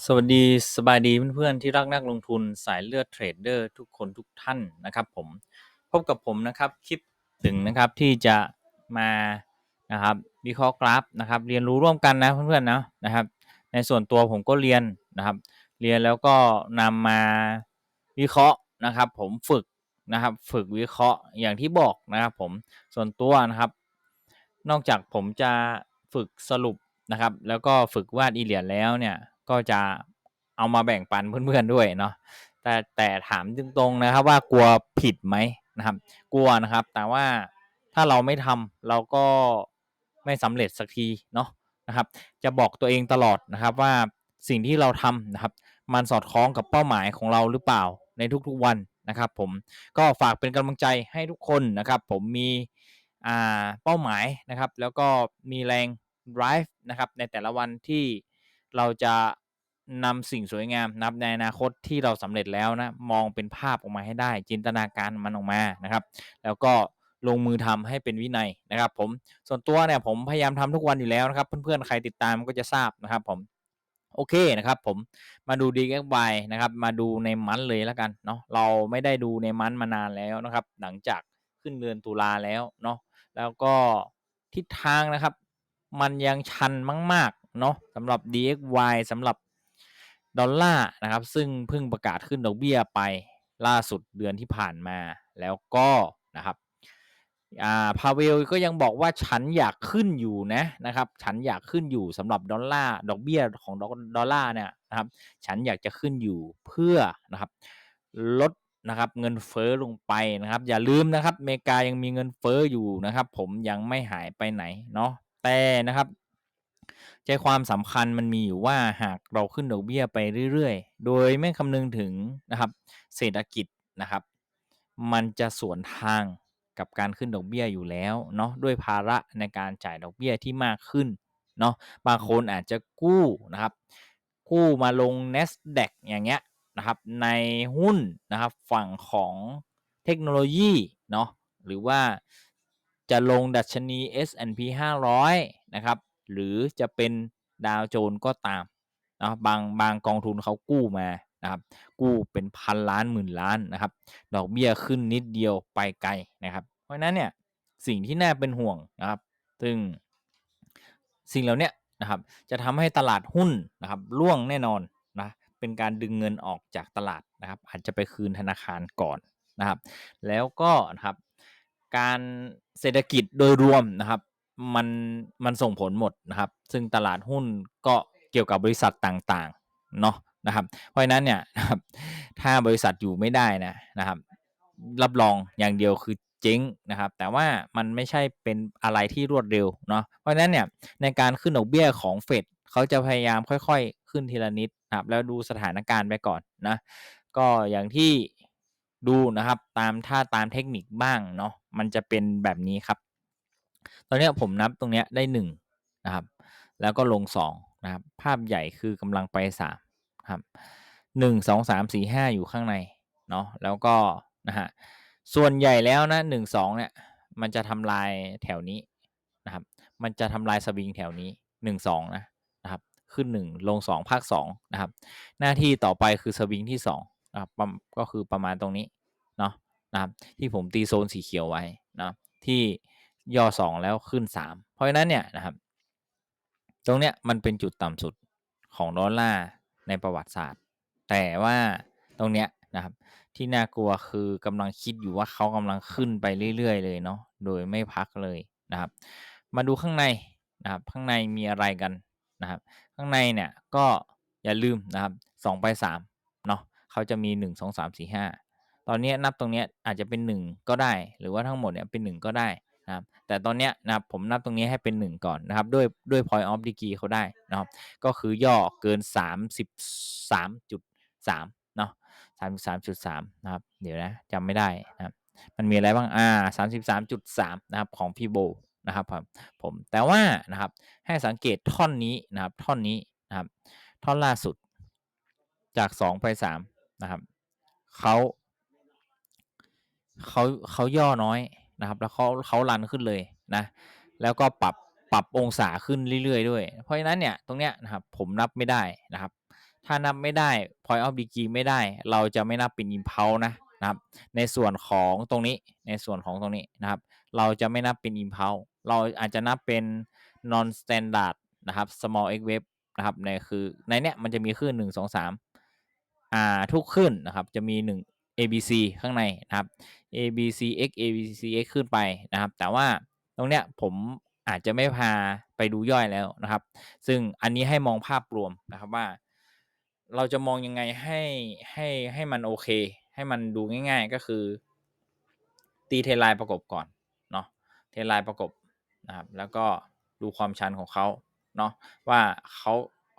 สวัสดีสบายดีเพื่อนๆที่รักนักลงทุนสายเลือดเทรดเดอร์ทุกคนทุกท่านนะครับผมพบกับผมนะครับคลิปถึงนะครับที่จะมานะครับวิเคราะห์กราฟนะครับ เรียนรู้ร่วมกันนะเพื่อนๆนะนะครับ ในส่วนตัวผมก็เรียนนะครับ เรียนแล้วก็นำมาวิเคราะห์นะครับ ผมฝึกนะครับฝึกวิเคราะห์อย่างที่บอกนะครับผมส่วนตัวนะครับ นอกจากผมจะฝึกสรุปนะครับ แล้วก็ฝึกวาดอีเลียดแล้วเนี่ย ก็จะเอามาแบ่งปันเพื่อนๆด้วยเนาะแต่แต่ถามตรงๆนะครับว่ากลัวผิดไหมนะครับ กลัวนะครับ แต่ว่าถ้าเราไม่ทำเราก็ไม่สำเร็จสักทีเนาะนะครับ จะบอกตัวเองตลอดนะครับว่าสิ่งที่เราทำนะครับ มันสอดคล้องกับเป้าหมายของเราหรือเปล่าในทุกๆวันนะครับ ผมก็ฝากเป็นกำลังใจให้ทุกคนนะครับ ผมมีอาเป้าหมายนะครับ แล้วก็มีแรง drive นะครับ ในแต่ละวันที่เราจะ นำสิ่งสวยงามนับในอนาคตที่เราสำเร็จแล้วนะมองเป็นภาพออกมาให้ได้ จินตนาการมันออกมานะครับ แล้วก็ลงมือทำให้เป็นวินัยนะครับ ผมส่วนตัวเนี่ยผมพยายามทำทุกวันอยู่แล้วนะครับ เพื่อนๆใครติดตามก็จะทราบนะครับผมโอเคนะครับผมมาดู DXY นะครับ มาดูในมันเลยแล้วกันเนาะเราไม่ได้ดูในมันมานานแล้วนะครับ หลังจากขึ้นเดือนตุลาแล้วเนาะแล้วก็ทิศทางนะครับ มันยังชันมากๆเนาะสำหรับ DXY สำหรับ ดอลลาร์นะครับซึ่งเพิ่งประกาศขึ้นดอกเบี้ยไปล่าสุดเดือนที่ผ่านมาแล้วก็นะครับอ่าพาเวลก็ยังบอกว่าฉันอยากขึ้นอยู่นะนะครับฉันอยากขึ้นอยู่สำหรับดอลลาร์ดอกเบี้ยของดอลลาร์เนี่ยนะครับฉันอยากจะขึ้นอยู่เพื่อนะครับลดนะครับเงินเฟ้อลงไปนะครับ อย่าลืมนะครับอเมริกายังมีเงินเฟ้ออยู่นะครับ ผมยังไม่หายไปไหนเนาะแต่นะครับ ใจความสำคัญมันมีอยู่ว่าหากเราขึ้นดอกเบี้ยไปเรื่อยๆ โดยไม่คำนึงถึงนะครับเศรษฐกิจนะครับ มันจะสวนทางกับการขึ้นดอกเบี้ยอยู่แล้วเนาะด้วยภาระในการจ่ายดอกเบี้ยที่มากขึ้นเนาะบางคนอาจจะกู้นะครับ กู้มาลง NASDAQ อย่างเงี้ยนะครับในหุ้นนะครับฝั่งของเทคโนโลยีเนาะหรือว่าจะลงดัชนี S&P 500 นะครับ หรือจะเป็นดาวโจนก็ตามนะบางบางกองทุนเขากู้มานะครับกู้เป็นพันล้านหมื่นล้านนะครับดอกเบี้ยขึ้นนิดเดียวไปไกลนะครับ เพราะนั้นเนี่ยสิ่งที่น่าเป็นห่วงนะครับ ซึ่งสิ่งเหล่านี้นะครับจะทำให้ตลาดหุ้นนะครับร่วงแน่นอนนะเป็นการดึงเงินออกจากตลาดนะครับ อาจจะไปคืนธนาคารก่อนนะครับ แล้วก็นะครับการเศรษฐกิจโดยรวมนะครับ มันมันส่งผลหมดนะครับ ซึ่งตลาดหุ้นก็เกี่ยวกับบริษัทต่างๆเนาะนะครับ เพราะฉะนั้นเนี่ยนะครับถ้าบริษัทอยู่ไม่ได้นะนะครับ รับรองอย่างเดียวคือเจ๊งนะครับ แต่ว่ามันไม่ใช่เป็นอะไรที่รวดเร็วเนาะเพราะฉะนั้นเนี่ยในการขึ้นดอกเบี้ยของเฟดเขาจะพยายามค่อยๆ ขึ้นทีละนิดนะครับ แล้วดูสถานการณ์ไปก่อนนะก็อย่างที่ดูนะครับตามถ้าตามเทคนิคบ้างเนาะมันจะเป็นแบบนี้ครับ อนนี้ผมนับตรงนี้ได้หนึ่งนะครับ แล้วก็ลงสองนะครับ ภาพใหญ่คือกำลังไปสามครับหนึ่งสองสามสี่ห้าอยู่ข้างในเนาะแล้วก็นะฮะส่วนใหญ่แล้วนะหนึ่งสองเนี่ยมันจะทำลายแถวนี้นะครับ มันจะทำลายสวิงแถวนี้หนึ่งสองนะนะครับขึ้นหนึ่งลงสองภาคสองนะครับ หน้าที่ต่อไปคือสวิงที่สองนะครับก็คือประมาณตรงนี้เนาะนะครับ ที่ผมตีโซนสีเขียวไว้นะที่ ย่อสองแล้วขึ้นสามเพราะฉะนั้นเนี่ยนะครับ ตรงเนี้ยมันเป็นจุดต่ำสุดของดอลลาร์ในประวัติศาสตร์ แต่ว่าตรงเนี้ยนะครับ ที่น่ากลัวคือกำลังคิดอยู่ว่าเขากำลังขึ้นไปเรื่อยๆเลยเนาะโดยไม่พักเลยนะครับ มาดูข้างในนะครับ ข้างในมีอะไรกันนะครับ ข้างในเนี่ยก็อย่าลืมนะครับสองไปสามเนาะเขาจะมีหนึ่งสองสามสี่ห้าตอนนี้นับตรงนี้อาจจะเป็นหนึ่งก็ได้ หรือว่าทั้งหมดเนี่ยเป็นหนึ่งก็ได้ นะครับแต่ตอนนี้นะครับผมนับตรงนี้ให้เป็น 1 ก่อนนะครับด้วยด้วย point of degree เขาได้นะครับก็คือย่อเกิน 33.3 เนาะ33.3 นะครับ เดี๋ยวนะจำไม่ได้นะครับมันมีอะไรบ้างอ่า33.3 นะครับของพี่โบนะครับผมผมแต่ว่านะครับให้สังเกตท่อนนี้นะครับท่อนนี้นะครับท่อนล่าสุดจาก 2 ไป 3 นะครับเขาเขาเขาย่อน้อย นะครับ แล้วเขาเขารันขึ้นเลยนะ แล้วก็ปรับปรับองศาขึ้นเรื่อยๆด้วย เพราะฉะนั้นเนี่ยตรงเนี้ยนะครับผมนับไม่ได้นะครับ ถ้านับไม่ได้ point of degree ไม่ได้ เราจะไม่นับเป็น impulse นะนะครับ ในส่วนของตรงนี้ในส่วนของตรงนี้นะครับ เราจะไม่นับเป็น impulse เราอาจจะนับเป็น non standard นะครับ small x wave นะครับในคือในเนี้ยมันจะมีคลื่นหนึ่งสองสามอ่าทุกคลื่นนะครับจะมีหนึ่ง ABC ข้างในนะครับ ABCX ABCX ขึ้นไปนะครับ แต่ว่าตรงเนี้ยผมอาจจะไม่พาไปดูย่อยแล้วนะครับ ซึ่งอันนี้ให้มองภาพรวมนะครับว่า เราจะมองยังไงให้ให้ให้มันโอเค ให้มันดูง่ายๆก็คือ ตีเทไลน์ประกบก่อนเนาะเทไลน์ประกบนะครับ แล้วก็ดูความชันของเขาเนาะว่าเขา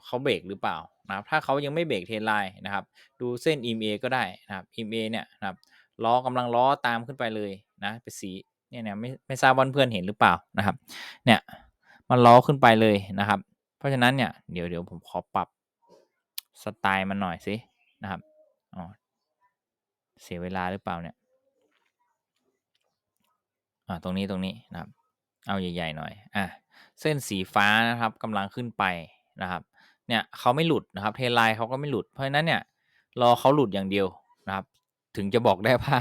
เขาเบรกหรือเปล่า นะครับถ้าเขายังไม่เบรกเทไลน์นะครับ ดูเส้น EMA ก็ได้นะครับ EMA เนี่ยนะครับล้อกำลังล้อตามขึ้นไปเลยนะเป็นสีเนี่ยเนี่ยไม่ไม่ทราบว่าเพื่อนเห็นหรือเปล่านะครับ เนี่ยมันล้อขึ้นไปเลยนะครับ เพราะฉะนั้นเนี่ยเดี๋ยวเดี๋ยวผมขอปรับสไตล์มันหน่อยสินะครับอ๋อเสียเวลาหรือเปล่าเนี่ยอ่าตรงนี้ตรงนี้นะครับ เอาใหญ่ๆหน่อยอะเส้นสีฟ้านะครับกำลังขึ้นไปนะครับ เนี่ยเขาไม่หลุดนะครับเทไลน์เขาก็ไม่หลุดเพราะฉะนั้นเนี่ยรอเขาหลุดอย่างเดียวนะครับ ถึงจะบอกได้ว่า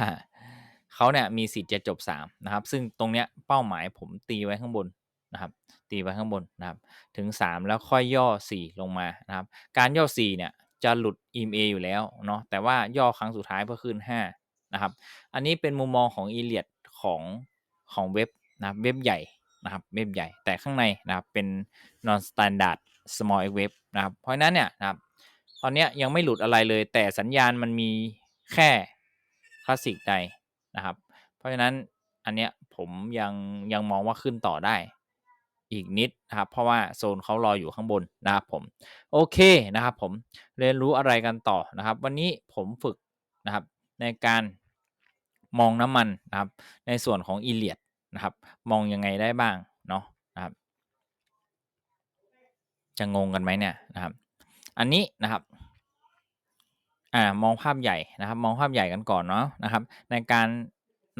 เขาเนี่ยมีสิทธิ์จะจบ3นะครับ ซึ่งตรงเนี้ยเป้าหมายผมตีไว้ข้างบนนะครับ ตีไว้ข้างบนนะครับ ถึง 3 แล้วค่อยย่อ 4 ลงมานะครับ การย่อ 4 เนี่ยจะหลุด EMA อยู่แล้วเนาะแต่ว่าย่อครั้งสุดท้ายเพื่อขึ้น 5 นะครับ อันนี้เป็นมุมมองของอีเลียดของของเว็บนะครับเว็บใหญ่นะครับเว็บใหญ่แต่ข้างในนะครับเป็น non standard small wave นะครับเพราะนั้นเนี่ยนะครับตอนนี้ยังไม่หลุดอะไรเลย แต่สัญญาณมันมีแค่คลาสสิกใดนะครับ เพราะฉะนั้นอันเนี้ยผมยังยังมองว่าขึ้นต่อได้อีกนิดนะครับ เพราะว่าโซนเขารออยู่ข้างบนนะครับผมโอเคนะครับผมเรียนรู้อะไรกันต่อนะครับ วันนี้ผมฝึกนะครับในการมองน้ำมันนะครับ ในส่วนของอีเลียดนะครับ มองยังไงได้บ้างเนาะนะครับ จะงงกันไหมเนี่ยนะครับ อันนี้นะครับอ่ามองภาพใหญ่นะครับ มองภาพใหญ่กันก่อนเนาะนะครับ ในการ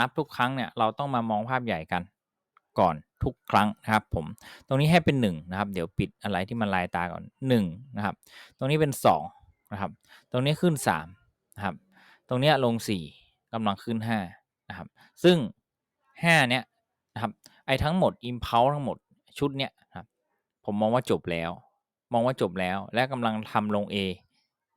นับทุกครั้งเนี่ยเราต้องมามองภาพใหญ่กันก่อนทุกครั้งนะครับผมตรงนี้ให้เป็น1นะครับเดี๋ยวปิดอะไรที่มันลายตาก่อน1นะครับตรงนี้เป็น2นะครับตรงนี้ขึ้น3นะครับตรงนี้ลง 4กำลังขึ้น5นะครับซึ่ง5เนี้ยนะครับไอ้ทั้งหมด impulse ทั้งหมดชุดเนี้ยครับ ผมมองว่าจบแล้ว มองว่าจบแล้ว และกำลังทำลง A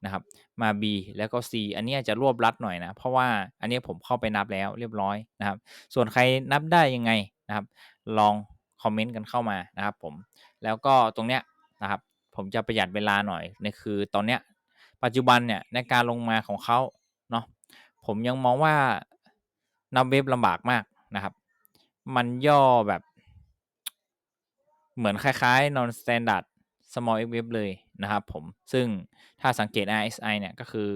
นะครับ มา B แล้วก็ C อันนี้จะรวบรัดหน่อยนะ เพราะว่าอันนี้ผมเข้าไปนับแล้วเรียบร้อยนะครับ ส่วนใครนับได้ยังไงนะครับ ลองคอมเมนต์กันเข้ามานะครับผม แล้วก็ตรงเนี้ยนะครับ ผมจะประหยัดเวลาหน่อยในคือตอนเนี้ยปัจจุบันเนี่ยในการลงมาของเขาเนาะ ผมยังมองว่านับเว็บลำบากมากนะครับ มันย่อแบบ เหมือนคล้ายๆ non standard small x wave เลยนะครับผม ซึ่งถ้าสังเกต RSI เนี่ยก็คือ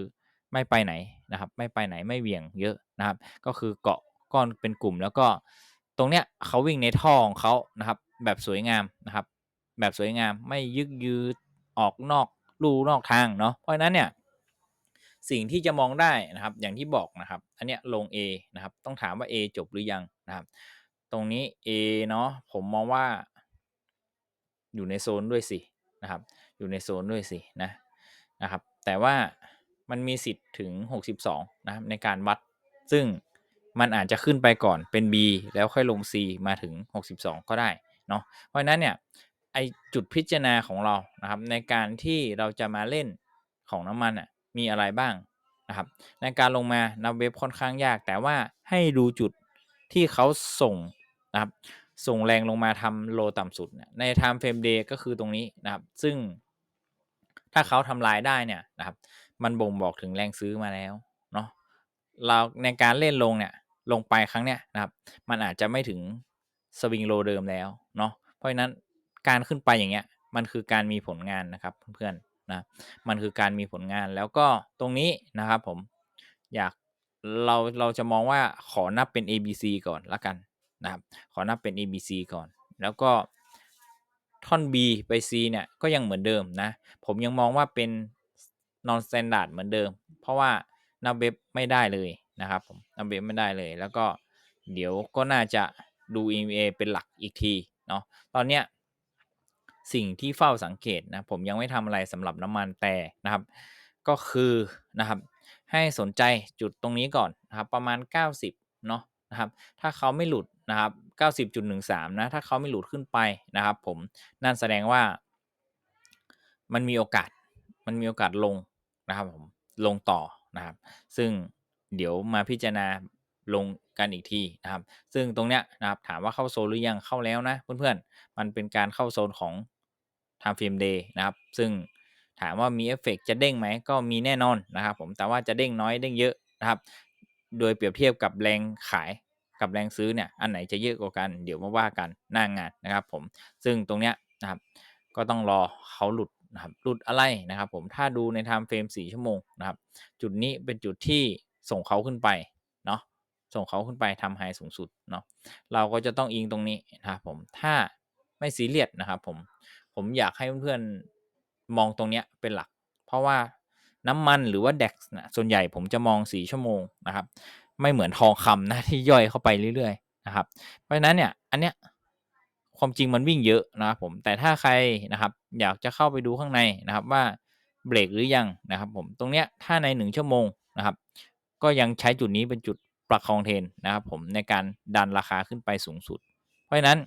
ไม่ไปไหนนะครับ ไม่ไปไหนไม่เวียงเยอะนะครับ ก็คือเกาะก้อนเป็นกลุ่ม แล้วก็ตรงเนี้ยเขาวิ่งในท่อของเขานะครับ แบบสวยงามนะครับ แบบสวยงามไม่ยึกยืดออกนอกลูนอกทางเนาะเพราะฉะนั้นเนี่ยสิ่งที่จะมองได้นะครับ อย่างที่บอกนะครับ อันเนี้ยลง A นะครับ ต้องถามว่า A จบหรือยังนะครับ ตรงนี้ A เนาะผมมองว่า อยู่ในโซนด้วยสินะครับ อยู่ในโซนด้วยสินะนะครับ แต่ว่ามันมีสิทธิ์ถึง 62 นะครับในการวัด ซึ่งมันอาจจะขึ้นไปก่อนเป็น B แล้วค่อยลง C มาถึง 62 ก็ได้เนาะ เพราะฉะนั้นเนี่ยไอจุดพิจารณาของเรานะครับในการที่เราจะมาเล่นของน้ำมันอะมีอะไรบ้างนะครับ ในการลงมานับเว็บค่อนข้างยาก แต่ว่าให้ดูจุดที่เขาส่งนะครับ ส่งแรงลงมาทำโลต่ำสุดเนี่ยใน time frame day ก็คือตรงนี้นะครับ ซึ่งถ้าเขาทำลายได้เนี่ยนะครับ มันบ่งบอกถึงแรงซื้อมาแล้วเนาะเราในการเล่นลงเนี่ยลงไปครั้งเนี้ยนะครับ มันอาจจะไม่ถึงสวิงโลเดิมแล้วเนาะเพราะฉะนั้นการขึ้นไปอย่างเงี้ยมันคือการมีผลงานนะครับเพื่อนๆนะมันคือการมีผลงานแล้วก็ตรงนี้นะครับผมอยากเราเราจะมองว่าขอนับเป็น ABC ก่อนละกัน นะครับ ขอนับเป็น ABC ก่อน แล้วก็ท่อน B ไป C เนี่ย ก็ยังเหมือนเดิมนะ ผมยังมองว่าเป็น non standard เหมือนเดิม เพราะว่านับเว็บไม่ได้เลยนะครับผมนับเว็บไม่ได้เลย แล้วก็เดี๋ยวก็น่าจะดู EMA เป็นหลักอีกทีเนาะ ตอนเนี้ยสิ่งที่เฝ้าสังเกตนะ ผมยังไม่ทำอะไรสำหรับน้ำมันแต่นะครับ ก็คือนะครับ ให้สนใจจุดตรงนี้ก่อนนะครับ ประมาณ 90 เนาะ นะครับ ถ้าเขาไม่หลุดนะครับ90.13 นะ ถ้าเขาไม่หลุดขึ้นไปนะครับ ผม นั่นแสดงว่า มันมีโอกาส มันมีโอกาสลงนะครับ ผม ลงต่อนะครับ ซึ่งเดี๋ยวมาพิจารณาลงกันอีกทีนะครับ ซึ่งตรงเนี้ยนะครับ ถามว่าเข้าโซนหรือยัง เข้าแล้วนะเพื่อนๆ มันเป็นการเข้าโซนของ time frame day นะครับ ซึ่งถามว่ามีเอฟเฟกจะเด้งไหม ก็มีแน่นอนนะครับ ผม แต่ว่าจะเด้งน้อยเด้งเยอะนะครับ โดยเปรียบเทียบกับแรงขายกับแรงซื้อเนี่ยอันไหนจะเยอะกว่ากัน เดี๋ยวมาว่ากันหน้างานนะครับผมซึ่งตรงเนี้ยนะครับก็ต้องรอเขาหลุดนะครับหลุดอะไรนะครับผมถ้าดูใน time frame 4ชั่วโมงนะครับจุดนี้เป็นจุดที่ส่งเขาขึ้นไปเนาะส่งเขาขึ้นไปทำไฮสูงสุดเนาะเราก็จะต้องอิงตรงนี้นะครับผมถ้าไม่ซีเรียสนะครับผมผมอยากให้เพื่อนๆมองตรงเนี้ยเป็นหลัก เพราะว่า น้ำมันหรือว่า DAX นะส่วนใหญ่ผมจะมอง 4 ชั่วโมงนะครับ ไม่เหมือนทองคำนะที่ย่อยเข้าไปเรื่อยๆนะครับ เพราะฉะนั้นเนี่ยอันเนี้ยความจริงมันวิ่งเยอะนะครับผมแต่ถ้าใครนะครับ อยากจะเข้าไปดูข้างในนะครับว่าเบรกหรือยังนะครับผมตรงเนี้ยถ้าใน 1 ชั่วโมงนะครับ ก็ยังใช้จุดนี้เป็นจุดประคองเทนนะครับผมในการดันราคาขึ้นไปสูงสุด เพราะฉะนั้น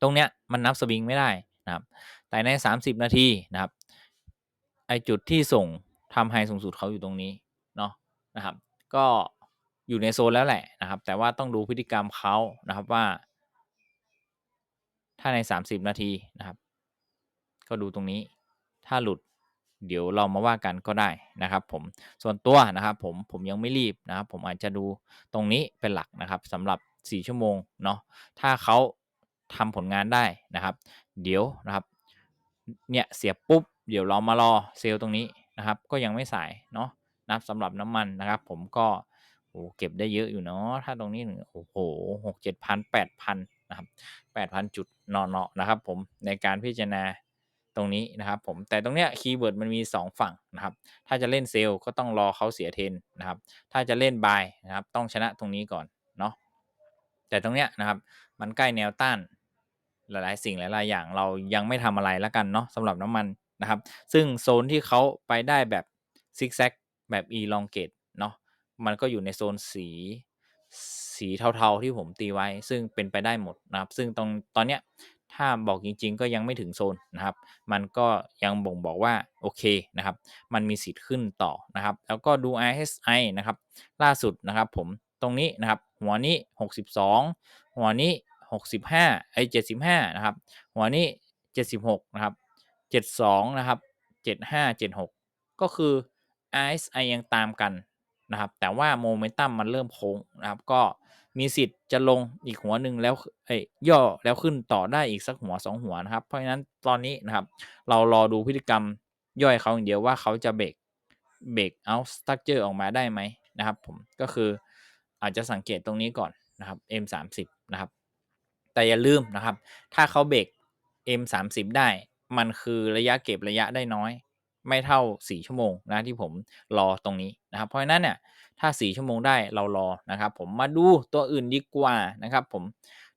ตรงเนี้ยมันนับสวิงไม่ได้นะครับ แต่ใน 30 นาทีนะครับไอจุดที่ส่ง ทำไฮสูงสุดเขาอยู่ตรงนี้เนาะนะครับ ก็อยู่ในโซนแล้วแหละนะครับ แต่ว่าต้องดูพฤติกรรมเขานะครับว่า ถ้าใน 30 นาทีนะครับ ก็ดูตรงนี้ ถ้าหลุดเดี๋ยวเรามาว่ากันก็ได้นะครับ ผมส่วนตัวนะครับ ผมผมยังไม่รีบนะครับ ผมอาจจะดูตรงนี้เป็นหลักนะครับสำหรับ 4 ชั่วโมงเนาะถ้าเขาทำผลงานได้นะครับ เดี๋ยวนะครับ เนี่ยเสียบปุ๊บ เดี๋ยวเรามารอเซลล์ตรงนี้ นะครับ ก็ยังไม่สายเนาะนับสำหรับน้ำมันนะครับ ผมก็โอ้เก็บได้เยอะอยู่เนาะถ้าตรงนี้โอ้โหหกเจ็ดพันแปดพันนะครับแปดพันจุดเนาะๆนะครับ ผมในการพิจารณาตรงนี้นะครับ ผมแต่ตรงเนี้ยคีย์เวิร์ดมันมี 2 ฝั่งนะครับ ถ้าจะเล่นเซลล์ก็ต้องรอเขาเสียเทนนะครับ ถ้าจะเล่นบายนะครับ ต้องชนะตรงนี้ก่อนเนาะแต่ตรงเนี้ยนะครับ มันใกล้แนวต้านหลายๆ สิ่งหลาย ๆ อย่างเรายังไม่ทำอะไรแล้วกันเนาะสำหรับน้ำมัน นะครับ ซึ่งโซนที่เขาไปได้แบบซิกแซกแบบ elongate เนาะมันก็อยู่ในโซนสีสีเทาๆที่ผมตีไว้ ซึ่งเป็นไปได้หมดนะครับ ซึ่งตรงตอนเนี้ยถ้าบอกจริง ๆ ก็ยังไม่ถึงโซนนะครับ มันก็ยังบ่งบอกว่าโอเคนะครับ มันมีสิทธิ์ขึ้นต่อนะครับ แล้วก็ดู RSI นะครับ ล่าสุดนะครับผมตรงนี้นะครับ หัวนี้ 62 หัวนี้ 65ไอ้75 นะครับ หัวนี้ 76 นะครับ 72 นะครับ 75 76 ก็คือ RSI ยังตามกันนะครับ แต่ว่าโมเมนตัมมันเริ่มโค้งนะครับ ก็มีสิทธิ์จะลงอีกหัวหนึ่งแล้วเอ้ยย่อแล้วขึ้นต่อได้อีกสักหัว 2 หัวนะครับ เพราะฉะนั้นตอนนี้นะครับ เรารอดูพฤติกรรมย่อยเขาอย่างเดียวว่าเขาจะเบรกเบรกเอาสตั๊กเจอร์ออกมาได้ไหมนะครับ ผมก็คืออาจจะสังเกตตรงนี้ก่อนนะครับ M30 นะครับ แต่อย่าลืมนะครับ ถ้าเขาเบรก M30 ได้ มันคือระยะเก็บระยะได้น้อย ไม่เท่า 4 ชั่วโมงนะที่ผมรอตรงนี้นะครับ เพราะฉะนั้นเนี่ยถ้า 4 ชั่วโมงได้เรารอนะครับ ผมมาดูตัวอื่นดีกว่านะครับ ผม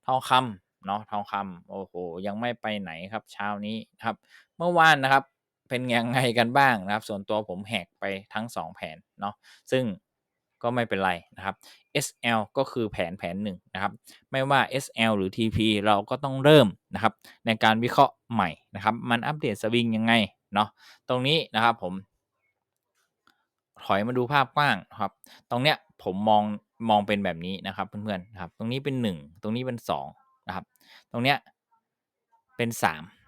ทองคำเนาะทองคำโอ้โหยังไม่ไปไหนครับเช้านี้ครับ เมื่อวานนะครับเป็นยังไงกันบ้างนะครับ ส่วนตัวผมแหกไปทั้ง 2 แผนเนาะซึ่ง ก็ไม่เป็นไรนะครับ SL ก็คือแผนแผนหนึ่งนะครับ ไม่ว่า SL หรือ TP เราก็ต้องเริ่มนะครับ ในการวิเคราะห์ใหม่นะครับ มันอัปเดตสวิงยังไงเนาะตรงนี้นะครับผม ถอยมาดูภาพกว้างครับ ตรงเนี้ยผมมองมองเป็นแบบนี้นะครับ เพื่อนๆนะครับ ตรงนี้เป็น 1 ตรงนี้เป็น2นะครับ ตรงเนี้ยเป็น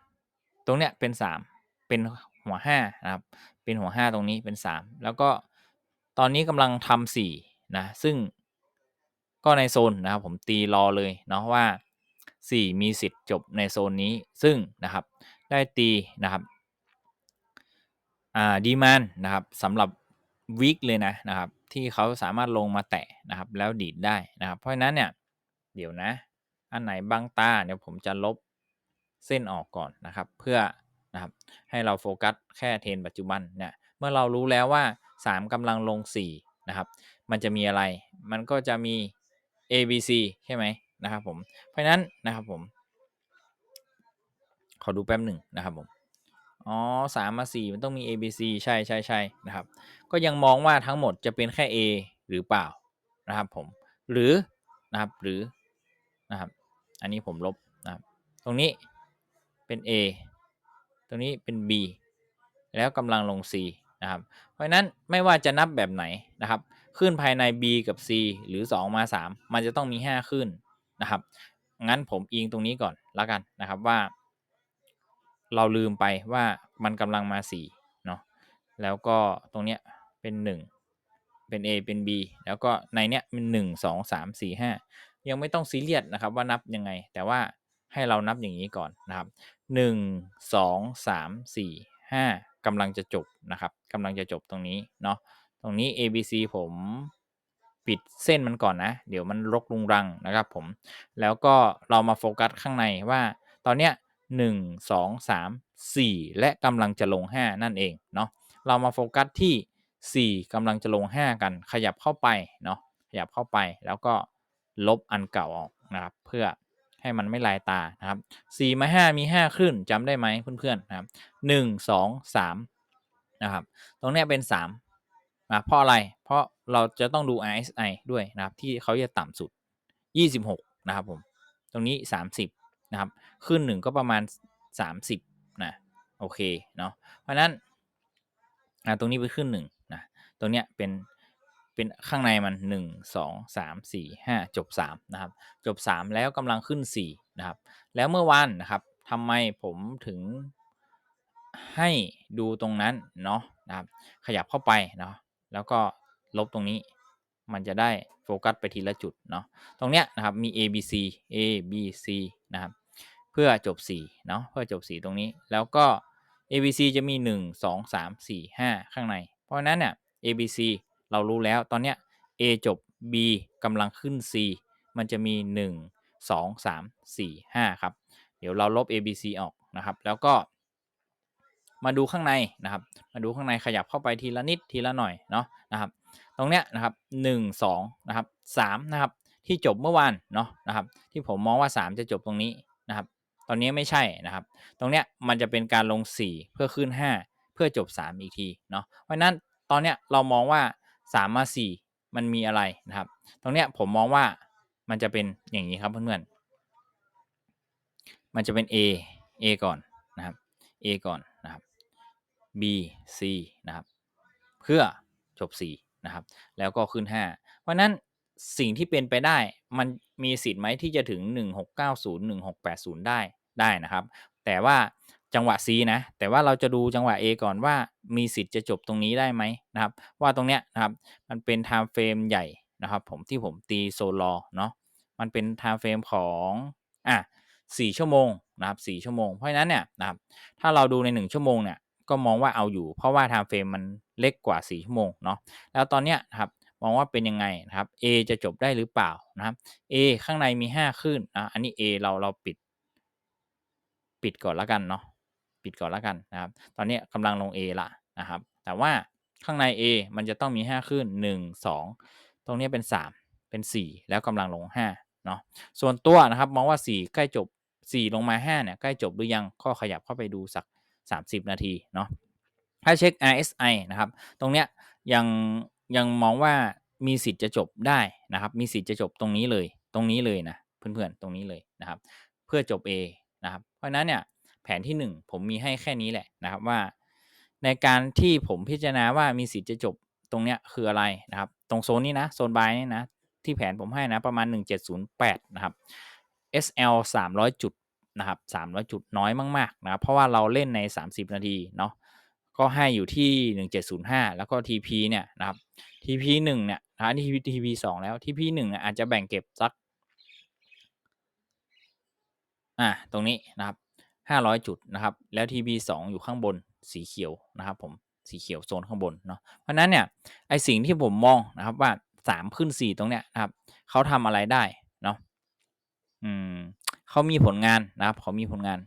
3 ตรงเนี้ยเป็น 3 เป็นหัว5นะครับ เป็นหัว 5 ตรงนี้เป็น 3 แล้วก็ ตอนนี้กำลังทำ4นะซึ่งก็ในโซนนะครับผมตีรอเลยเนาะว่า 4 มีสิทธิ์จบในโซนนี้ซึ่งนะครับได้ตีนะครับอ่าดีมานนะครับสำหรับวิกเลยนะนะครับที่เขาสามารถลงมาแตะนะครับแล้วดีดได้นะครับ เพราะฉะนั้นเนี่ยเดี๋ยวนะอันไหนบางตาเดี๋ยวผมจะลบเส้นออกก่อนนะครับ เพื่อนะครับให้เราโฟกัสแค่เทรนปัจจุบันเนี่ยเมื่อเรารู้แล้วว่า 3กำลังลง4นะครับ มันจะมีอะไร มันก็จะมี A B C ใช่ไหมนะครับผม เพราะนั้นนะครับผม ขอดูแป๊บหนึ่งนะครับผม อ๋อสามมาสี่มันต้องมี A B C ใช่ใช่ใช่นะครับ ก็ยังมองว่าทั้งหมดจะเป็นแค่ A หรือเปล่านะครับผม หรือนะครับ หรือนะครับ อันนี้ผมลบนะครับ ตรงนี้เป็น A ตรงนี้เป็น B แล้วกำลังลง C นะครับ เพราะฉะนั้นไม่ว่าจะนับแบบไหนนะครับขึ้นภายใน B กับ C หรือ 2 มา 3 มันจะต้องมี5ขึ้นนะครับ งั้นผมอิงตรงนี้ก่อนแล้วกันนะครับว่า เราลืมไปว่ามันกำลังมา4เนาะแล้วก็ตรงเนี้ยเป็น 1 เป็น A เป็น B แล้วก็ในเนี้ยเป็น 1 2 3 4 5 ยังไม่ต้องซีเรียสนะครับว่านับยังไง แต่ว่าให้เรานับอย่างนี้ก่อนนะครับ 1 2 3 4 5 กำลังจะจบนะครับกำลังจะจบตรงนี้เนาะตรงนี้ A B C ผมปิดเส้นมันก่อนนะ เดี๋ยวมันรกรุงรังนะครับผม แล้วก็เรามาโฟกัสข้างในว่าตอนเนี้ยหนึ่งสองสามสี่และกำลังจะลงห้านั่นเองเนาะเรามาโฟกัสที่สี่กำลังจะลงห้ากันขยับเข้าไปเนาะขยับเข้าไปแล้วก็ลบอันเก่าออกนะครับ เพื่อ ให้มันไม่ลายตานะครับสี่มาห้ามีห้าขึ้นจำได้ไหมเพื่อนๆนะครับหนึ่งสองสามนะครับตรงเนี้ยเป็นสามนะเพราะอะไรเพราะเราจะต้องดู RSI ด้วยนะครับที่เขาจะต่ำสุด 26 นะครับผมตรงนี้ 30นะครับขึ้นหนึ่งก็ประมาณ 30นะโอเคเนาะเพราะนั้นตรงนี้ไปขึ้นหนึ่งนะตรงเนี้ยเป็น เป็นข้างในมัน 1 2 3 4 5 จบ 3 นะครับ จบ 3 แล้วกำลังขึ้น 4 นะครับ แล้วเมื่อวานนะครับทำไมผมถึงให้ดูตรงนั้น เนาะนะครับ ขยับเข้าไปเนาะแล้วก็ลบตรงนี้ มันจะได้โฟกัสไปทีละจุดเนาะตรงเนี้ยนะครับมี A B C A B C นะครับ เพื่อจบ4เนาะเพื่อจบ 4 ตรงนี้แล้วก็ A B C จะมี 1 2 3 4 5 ข้างใน เพราะฉะนั้นเนี่ย A B C เรารู้แล้วตอนเนี้ย A จบ B กำลังขึ้น C มันจะมี 1 2 3 4 5 ครับ เดี๋ยวเราลบ A B C ออกนะครับ แล้วก็ มาดูข้างในนะครับ มาดูข้างในขยับเข้าไปทีละนิดทีละหน่อยเนาะนะครับ ตรงเนี้ยนะครับหนึ่งสองนะครับสามนะครับ ที่จบเมื่อวานเนาะนะครับ ที่ผมมองว่า 3 จะจบตรงนี้นะครับ ตอนนี้ไม่ใช่นะครับ ตรงเนี้ยมันจะเป็นการลง 4 เพื่อขึ้น 5 เพื่อจบ 3 อีกทีเนาะเพราะนั้นตอนเนี้ยเรามองว่า 3 มา 4 มันมีอะไรนะครับ ตรงเนี้ยผมมองว่ามันจะเป็นอย่างนี้ครับเพื่อนๆ มันจะเป็น A A ก่อนนะครับ A ก่อนนะครับ B C นะครับเพื่อจบ4นะครับ แล้วก็ขึ้น 5 เพราะนั้นสิ่งที่เป็นไปได้มันมีสิทธิ์ไหมที่จะถึง 1690 1680 ได้ได้นะครับ แต่ว่า จังหวะ C นะ แต่ว่าเราจะดูจังหวะ A ก่อนว่ามีสิทธิ์จะจบตรงนี้ได้ไหมนะครับ ว่าตรงเนี้ยนะครับมันเป็น time frame ใหญ่นะครับ ผมที่ผมตีโซลอเนาะมันเป็น time frame ของอะ4ชั่วโมงนะครับ4ชั่วโมงเพราะฉะนั้นเนี่ยนะครับถ้าเราดูใน 1 ชั่วโมงเนี่ยก็มองว่าเอาอยู่ เพราะว่า time frame มันเล็กกว่า 4 ชั่วโมงเนาะแล้วตอนเนี้ยนะครับมองว่าเป็นยังไงนะครับ A จะจบได้หรือเปล่านะครับ A ข้างในมี 5 ขึ้นนะอันนี้ A เราเราปิด ปิดก่อนแล้วกันเนาะ ปิดก่อนแล้วกันนะครับ ตอนนี้กำลังลง A ละนะครับ แต่ว่าข้างใน A มันจะต้องมี 5 ขึ้น 1 2 ตรงนี้เป็น 3 เป็น 4 แล้วกำลังลง5เนาะ ส่วนตัวนะครับมองว่า 4 ใกล้จบ 4 ลงมา5เนี่ยใกล้จบหรือยังก็ขยับเข้าไปดูสัก 30 นาทีเนาะ ถ้าเช็ค RSI นะครับ ตรงเนี้ยยังยังมองว่ามีสิทธิ์จะจบได้นะครับ มีสิทธิ์จะจบตรงนี้เลย ตรงนี้เลยนะเพื่อนๆ ตรงนี้เลยนะครับ เพื่อจบ A นะครับ เพราะฉะนั้นเนี่ย แผนที่ 1 ผมมีให้แค่นี้แหละนะครับว่า ในการที่ผมพิจารณาว่ามีสิทธิ์จะจบตรงเนี้ยคืออะไรนะครับ ตรงโซนนี้นะโซนบายนี่นะที่แผนผมให้นะประมาณ 1708 นะครับ SL 300 จุดนะครับ300 จุดน้อยมาก ๆ นะครับ เพราะว่าเราเล่นใน 30 นาทีเนาะก็ให้อยู่ที่ 1705 แล้วก็ TP เนี่ยนะครับ TP 1เนี่ยนะนี่ TP 2แล้ว TP 1เนี่ยอาจจะแบ่งเก็บสักอ่าตรงนี้นะครับ 500 จุดนะครับ แล้ว TP 2อยู่ข้างบนสีเขียวนะครับผมสีเขียวโซนข้างบนเนาะเพราะนั้นเนี่ยไอสิ่งที่ผมมองนะครับว่า 3 ขึ้น 4 ตรงเนี้ยนะครับเขาทำอะไรได้เนาะอืมเขามีผลงานนะครับเขามีผลงาน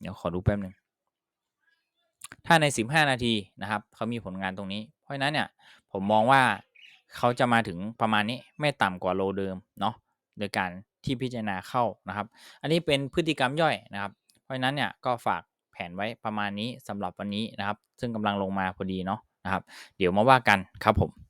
เดี๋ยวขอดูแป๊บหนึ่งถ้าใน 15 นาทีนะครับเขามีผลงานตรงนี้ เพราะนั้นเนี่ยผมมองว่าเขาจะมาถึงประมาณนี้ไม่ต่ำกว่าโลเดิมเนาะโดยการที่พิจารณาเข้านะครับ อันนี้เป็นพฤติกรรมย่อยนะครับ ราะราะฉะนั้นเนี่ยก็ฝากแผนไว้ประมาณนี้สำหรับวันนี้นะครับ ซึ่งกำลังลงมาพอดีเนาะนะครับ เดี๋ยวมาว่ากันครับผม